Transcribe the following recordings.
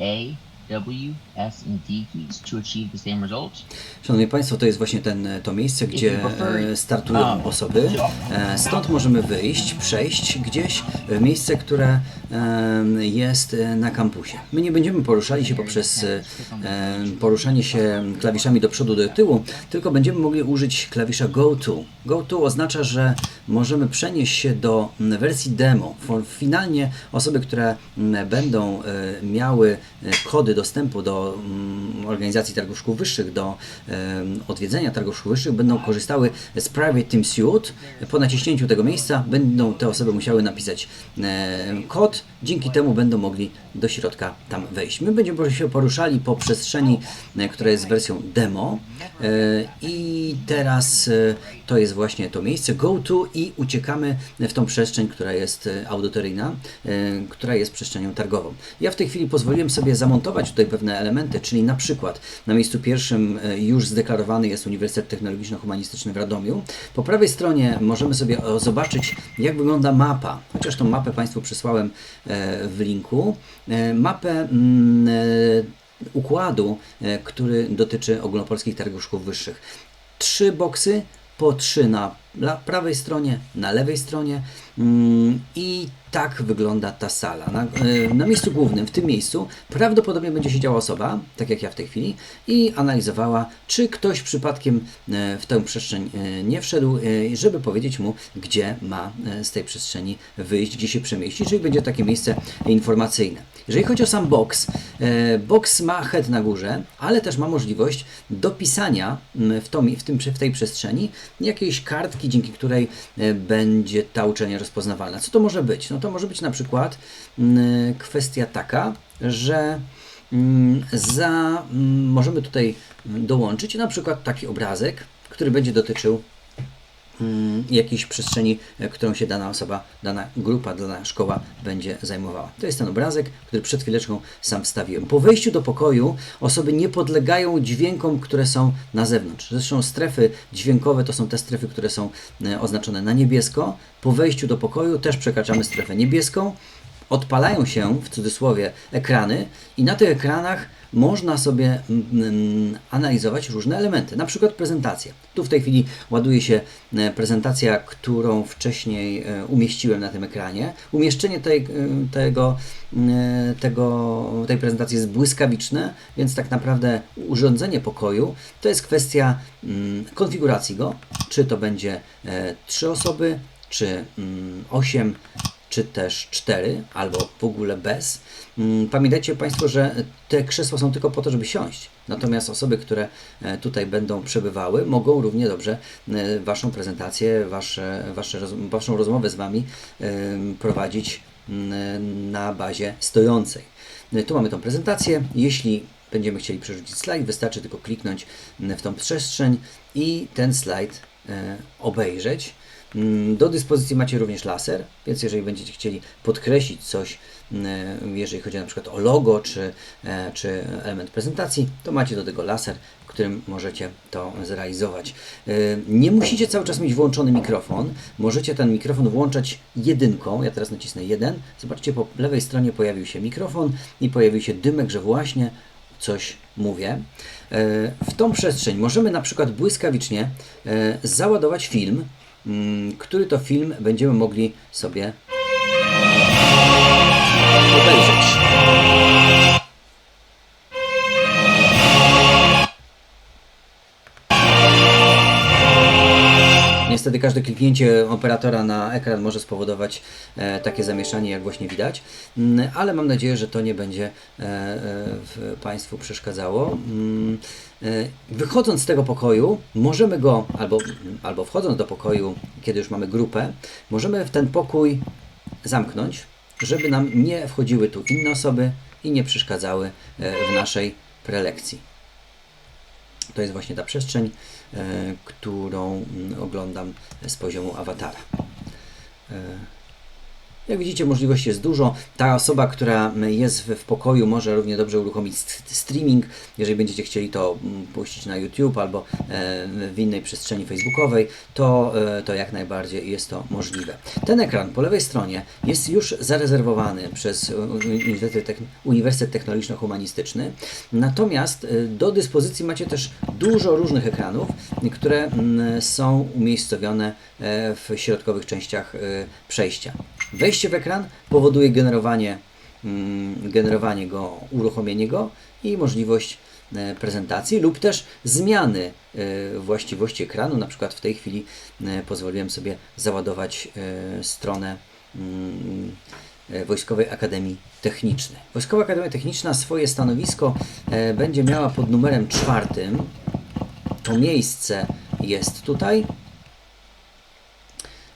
A, W, S, and D keys to achieve the same result. Szanowni Państwo, to jest właśnie ten, to miejsce, gdzie e, startują osoby. E, Stąd możemy wyjść, przejść gdzieś w miejsce, które e, jest e, na kampusie. My nie będziemy poruszali się poprzez e, poruszanie się klawiszami do przodu, do tyłu, tylko będziemy mogli użyć klawisza Go To. Go To oznacza, że możemy przenieść się do wersji demo. Finalnie osoby, które będą e, miały kody dostępu do organizacji targów szkół wyższych, do odwiedzenia targów szkół wyższych, będą korzystały z Private Team Suite. Po naciśnięciu tego miejsca będą te osoby musiały napisać kod, dzięki temu będą mogli do środka tam wejść. My będziemy się poruszali po przestrzeni, e, która jest wersją demo e, i teraz e, to jest właśnie to miejsce Go To i uciekamy w tą przestrzeń, która jest audytoryjna, która jest przestrzenią targową. Ja w tej chwili pozwoliłem sobie zamontować tutaj pewne elementy, czyli na przykład na miejscu pierwszym już zdeklarowany jest Uniwersytet Technologiczno-Humanistyczny w Radomiu. Po prawej stronie możemy sobie zobaczyć, jak wygląda mapa, chociaż tą mapę Państwu przysłałem w linku. E, Mapę mm, e, układu, e, który dotyczy ogólnopolskich targów szkół wyższych. Trzy boksy, po trzy na prawej stronie, na lewej stronie mm, i tak wygląda ta sala. Na, e, na miejscu głównym, w tym miejscu, prawdopodobnie będzie siedziała osoba, tak jak ja w tej chwili, i analizowała, czy ktoś przypadkiem e, w tę przestrzeń e, nie wszedł, żeby powiedzieć mu, gdzie ma z tej przestrzeni wyjść, gdzie się przemieścić, czyli będzie takie miejsce informacyjne. Jeżeli chodzi o sam box, box ma head na górze, ale też ma możliwość dopisania w, tą, w, tym, w tej przestrzeni jakiejś kartki, dzięki której będzie ta uczelnia rozpoznawalna. Co to może być? No to może być na przykład mm, kwestia taka, że mm, za, mm, możemy tutaj dołączyć na przykład taki obrazek, który będzie dotyczył jakiejś przestrzeni, e, którą się dana osoba, dana grupa, dana szkoła będzie zajmowała. To jest ten obrazek, który przed chwileczką sam wstawiłem. Po wejściu do pokoju osoby nie podlegają dźwiękom, które są na zewnątrz. Zresztą strefy dźwiękowe to są te strefy, które są e, oznaczone na niebiesko. Po wejściu do pokoju też przekraczamy strefę niebieską. Odpalają się w cudzysłowie ekrany i na tych ekranach można sobie mm, analizować różne elementy, na przykład prezentację. Tu w tej chwili ładuje się e, prezentacja, którą wcześniej e, umieściłem na tym ekranie. Umieszczenie tej, e, tego, tego, tej prezentacji jest błyskawiczne, więc tak naprawdę urządzenie pokoju to jest kwestia mm, konfiguracji go, czy to będzie trzy osoby, czy mm, osiem, czy też cztery, albo w ogóle bez. Mm, Pamiętajcie Państwo, że te krzesła są tylko po to, żeby siąść. Natomiast osoby, które e, tutaj będą przebywały, mogą równie dobrze e, Waszą prezentację, wasze, wasze, Waszą rozmowę z Wami prowadzić mm, na bazie stojącej. E, Tu mamy tą prezentację. Jeśli będziemy chcieli przerzucić slajd, wystarczy tylko kliknąć w tą przestrzeń i ten slajd obejrzeć. Mm, Do dyspozycji macie również laser, więc jeżeli będziecie chcieli podkreślić coś, mm, jeżeli chodzi na przykład o logo czy, e, czy element prezentacji, to macie do tego laser, którym możecie to zrealizować. E, Nie musicie cały czas mieć włączony mikrofon, możecie ten mikrofon włączać jedynką. Ja teraz nacisnę jeden. Zobaczcie, po lewej stronie pojawił się mikrofon i pojawił się dymek, że właśnie coś mówię. E, W tą przestrzeń możemy na przykład błyskawicznie załadować film, który to film będziemy mogli sobie obejrzeć. Niestety każde kliknięcie operatora na ekran może spowodować e, takie zamieszanie, jak właśnie widać, Mm, ale mam nadzieję, że to nie będzie e, e, Państwu przeszkadzało. Mm, Wychodząc z tego pokoju, możemy go, albo, albo wchodząc do pokoju, kiedy już mamy grupę, możemy w ten pokój zamknąć, żeby nam nie wchodziły tu inne osoby i nie przeszkadzały w naszej prelekcji. To jest właśnie ta przestrzeń, e, którą mm, oglądam z poziomu awatara. E, Jak widzicie, możliwości jest dużo. Ta osoba, która jest w, pokoju, może równie dobrze uruchomić st- streaming. Jeżeli będziecie chcieli to mm, puścić na YouTube albo e, w innej przestrzeni facebookowej, to, e, to jak najbardziej jest to możliwe. Ten ekran po lewej stronie jest już zarezerwowany przez Uniwersytet, Techn- Uniwersytet Technologiczno-Humanistyczny. Natomiast e, do dyspozycji macie też dużo różnych ekranów, które mm, są umiejscowione e, w środkowych częściach e, przejścia. Wejście w ekran powoduje generowanie, mm, generowanie go, uruchomienie go i możliwość e, prezentacji lub też zmiany e, właściwości ekranu. Na przykład w tej chwili e, pozwoliłem sobie załadować stronę mm, Wojskowej Akademii Technicznej. Wojskowa Akademia Techniczna swoje stanowisko będzie miała pod numerem czwartym. To miejsce jest tutaj.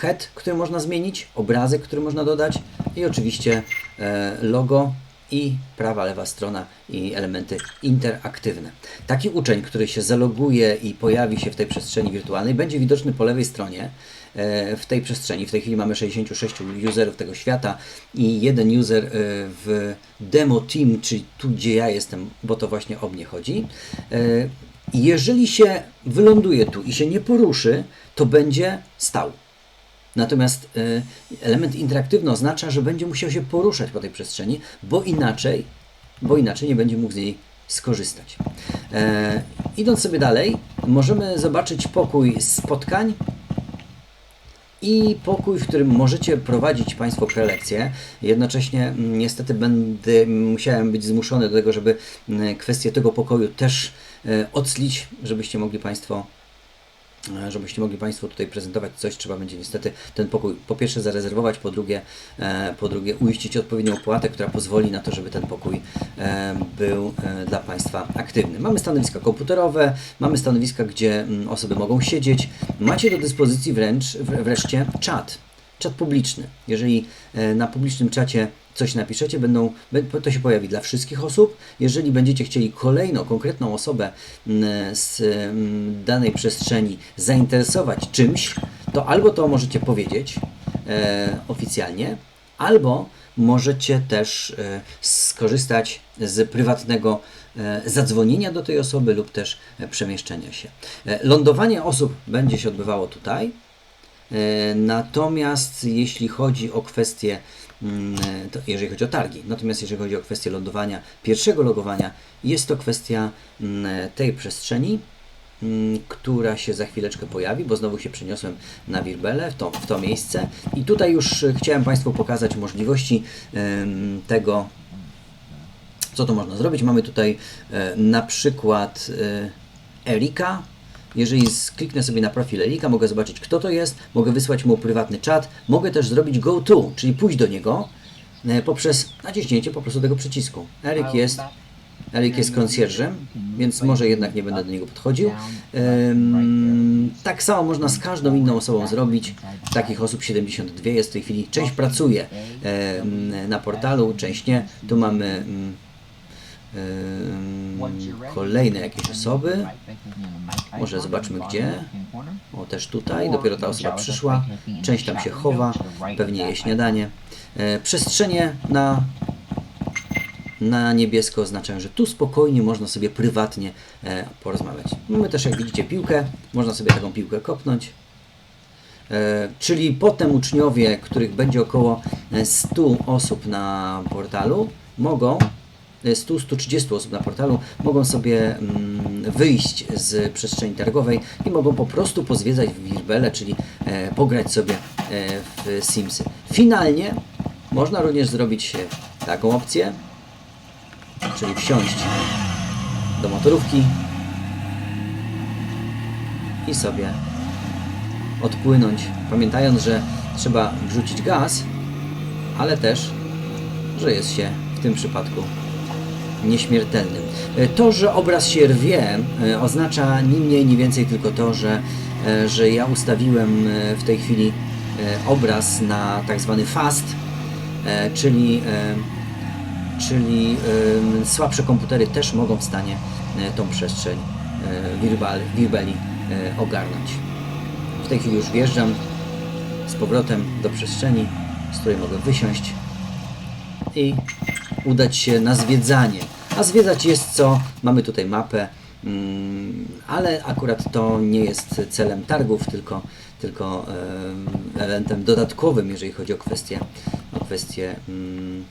Head, który można zmienić, obrazek, który można dodać i oczywiście e, logo i prawa, lewa strona i elementy interaktywne. Taki uczeń, który się zaloguje i pojawi się w tej przestrzeni wirtualnej, będzie widoczny po lewej stronie e, w tej przestrzeni. W tej chwili mamy 66 userów tego świata i jeden user e, w demo team, czyli tu, gdzie ja jestem, bo to właśnie o mnie chodzi. Jeżeli się wyląduje tu i się nie poruszy, to będzie stał. Natomiast y, element interaktywny oznacza, że będzie musiał się poruszać po tej przestrzeni, bo inaczej, bo inaczej nie będzie mógł z niej skorzystać. E, idąc sobie dalej, możemy zobaczyć pokój spotkań i pokój, w którym możecie prowadzić Państwo prelekcje. Jednocześnie niestety będę musiałem być zmuszony do tego, żeby kwestię tego pokoju też e, odslić, żebyście mogli Państwo żebyście mogli Państwo tutaj prezentować coś, trzeba będzie niestety ten pokój po pierwsze zarezerwować, po drugie, e, po drugie uiścić odpowiednią opłatę, która pozwoli na to, żeby ten pokój e, był e, dla Państwa aktywny. Mamy stanowiska komputerowe, mamy stanowiska, gdzie mm, osoby mogą siedzieć. Macie do dyspozycji wręcz wr- wreszcie czat, czat publiczny. Jeżeli e, na publicznym czacie coś napiszecie, będą, bę- to się pojawi dla wszystkich osób. Jeżeli będziecie chcieli kolejną, konkretną osobę z danej przestrzeni zainteresować czymś, to albo to możecie powiedzieć e, oficjalnie, albo możecie też e, skorzystać z prywatnego zadzwonienia do tej osoby lub też przemieszczenia się. Lądowanie osób będzie się odbywało tutaj. E, Natomiast jeśli chodzi o kwestię, mm, jeżeli chodzi o targi, natomiast jeżeli chodzi o kwestię lądowania, pierwszego logowania, jest to kwestia mm, tej przestrzeni, mm, która się za chwileczkę pojawi, bo znowu się przeniosłem na Wirbelę, w to, w to miejsce. I tutaj już e, chciałem Państwu pokazać możliwości tego, co to można zrobić. Mamy tutaj e, na przykład Erika. Jeżeli kliknę sobie na profil Erika, mogę zobaczyć kto to jest, mogę wysłać mu prywatny czat, mogę też zrobić go to, czyli pójść do niego e, poprzez naciśnięcie po prostu tego przycisku. Erik jest, Erik jest konsjerżem, więc może jednak nie będę do niego podchodził. Tak samo można z każdą inną osobą zrobić. Takich osób 72 jest w tej chwili. Część pracuje na portalu, część nie. Tu mamy em, kolejne jakieś osoby. Może zobaczmy gdzie. O, też tutaj. Dopiero ta osoba przyszła. Część tam się chowa. Pewnie je śniadanie. E, przestrzenie na na niebiesko oznaczają, że tu spokojnie można sobie prywatnie e, porozmawiać. Mamy też, jak widzicie, piłkę. Można sobie taką piłkę kopnąć. E, czyli potem uczniowie, których będzie około e, 100 osób na portalu, mogą, 100-130 osób na portalu, mogą sobie mm, wyjść z przestrzeni targowej i mogą po prostu pozwiedzać w Wirbele, czyli e, pograć sobie e, w Simsy. Finalnie można również zrobić e, taką opcję, czyli wsiąść do motorówki i sobie odpłynąć, pamiętając, że trzeba wrzucić gaz, ale też, że jest się w tym przypadku nieśmiertelnym. E, To, że obraz się rwie, e, oznacza ni mniej, ni więcej tylko to, że, e, że ja ustawiłem w tej chwili obraz na tak zwany fast, czyli czyli słabsze komputery też mogą w stanie tą przestrzeń wirbeli ogarnąć. W tej chwili już wjeżdżam z powrotem do przestrzeni z której mogę wysiąść i udać się na zwiedzanie. A zwiedzać jest co? Mamy tutaj mapę, mm, ale akurat to nie jest celem targów, tylko, tylko em, elementem dodatkowym, jeżeli chodzi o kwestie, o kwestie mm,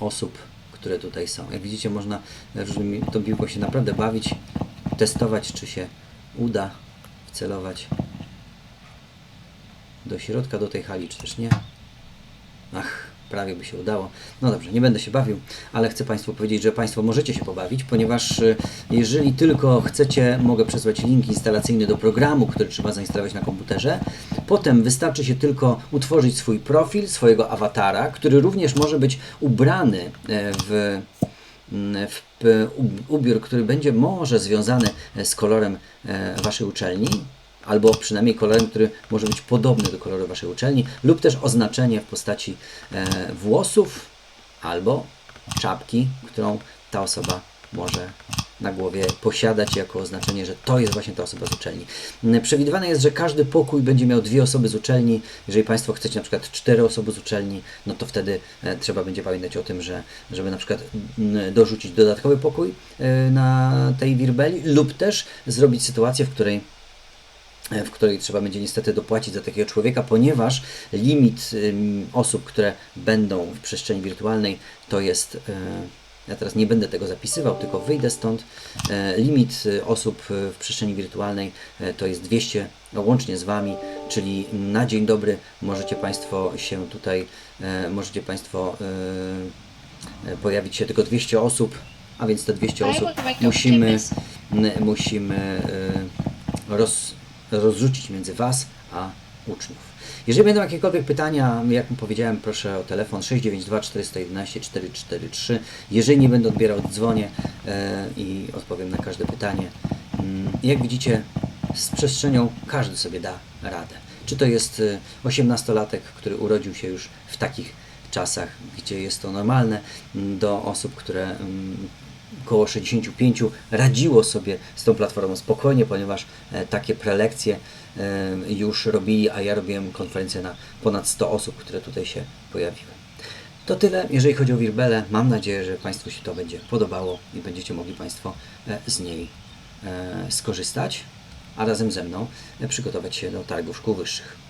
osób, które tutaj są. Jak widzicie, można różnymi, tą piłką się naprawdę bawić, testować, czy się uda wcelować do środka, do tej hali, czy też nie. Ach, prawie by się udało. No dobrze, nie będę się bawił, ale chcę Państwu powiedzieć, że Państwo możecie się pobawić, ponieważ y, jeżeli tylko chcecie, mogę przesłać link instalacyjny do programu, który trzeba zainstalować na komputerze. Potem wystarczy się tylko utworzyć swój profil, swojego awatara, który również może być ubrany e, w mm, w ubiór, który będzie może związany e, z kolorem e, Waszej uczelni, albo przynajmniej kolorem, który może być podobny do koloru Waszej uczelni, lub też oznaczenie w postaci e, włosów albo czapki, którą ta osoba może na głowie posiadać jako oznaczenie, że to jest właśnie ta osoba z uczelni. Mm, Przewidywane jest, że każdy pokój będzie miał dwie osoby z uczelni. Jeżeli Państwo chcecie na przykład cztery osoby z uczelni, no to wtedy e, trzeba będzie pamiętać o tym, że żeby na przykład mm, dorzucić dodatkowy pokój e, na tej wirbeli lub też zrobić sytuację, w której w której trzeba będzie niestety dopłacić za takiego człowieka, ponieważ limit osób, które będą w przestrzeni wirtualnej, to jest. e, Ja teraz nie będę tego zapisywał, tylko wyjdę stąd. E, Limit e, osób e, w przestrzeni wirtualnej e, to jest 200 no, łącznie z Wami, czyli na dzień dobry możecie Państwo się tutaj, e, możecie Państwo e, e, pojawić się tylko 200 osób, a więc te 200 osób musimy, musimy e, roz, rozrzucić między Was a uczniów. Jeżeli będą jakiekolwiek pytania, jak powiedziałem, proszę o telefon 692 411 443. Jeżeli nie będę odbierał, dzwonię e, i odpowiem na każde pytanie. Mm, Jak widzicie, z przestrzenią każdy sobie da radę. Czy to jest e, 18-latek, który urodził się już w takich czasach, gdzie jest to normalne, mm, do osób, które mm, około 65 radziło sobie z tą platformą spokojnie, ponieważ e, takie prelekcje e, już robili, a ja robiłem konferencję na ponad 100 osób, które tutaj się pojawiły. To tyle, jeżeli chodzi o Wirbelę. Mam nadzieję, że Państwu się to będzie podobało i będziecie mogli Państwo e, z niej skorzystać, a razem ze mną przygotować się do targów szkół wyższych.